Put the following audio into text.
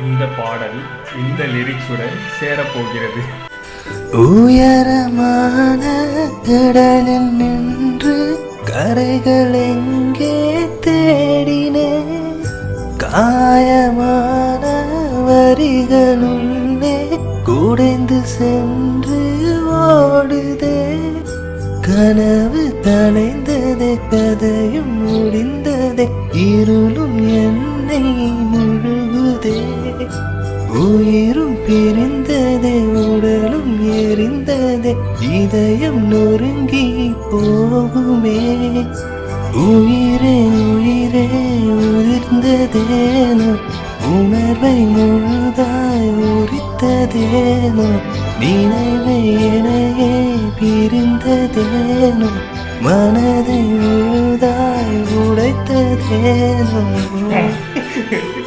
இந்த பாடல் இந்த லிரிக்ஸுடன் சேரப்போகிறது. உயரமான கடலில் நின்று கரைகள் எங்கே தேடினே? காயமான வரிகளுள்ளே குடைந்து சென்று ஓடுதே. கனவு கலைந்ததே கதையும் முடிந்ததே. இருளும் என்னை முழுகுதே உயிரும் பிரிந்ததே உடலும் எரிந்ததே இதயம் நொறுங்கி போகுமே. உயிரே உயிரே உதிர்ந்ததேனோ உணர்வை முழுதாய் உரித்ததேனோ நினைவை எனையே பிரிந்ததேனோ மனதை முழுதாய் உடைத்ததேனோ இப்படி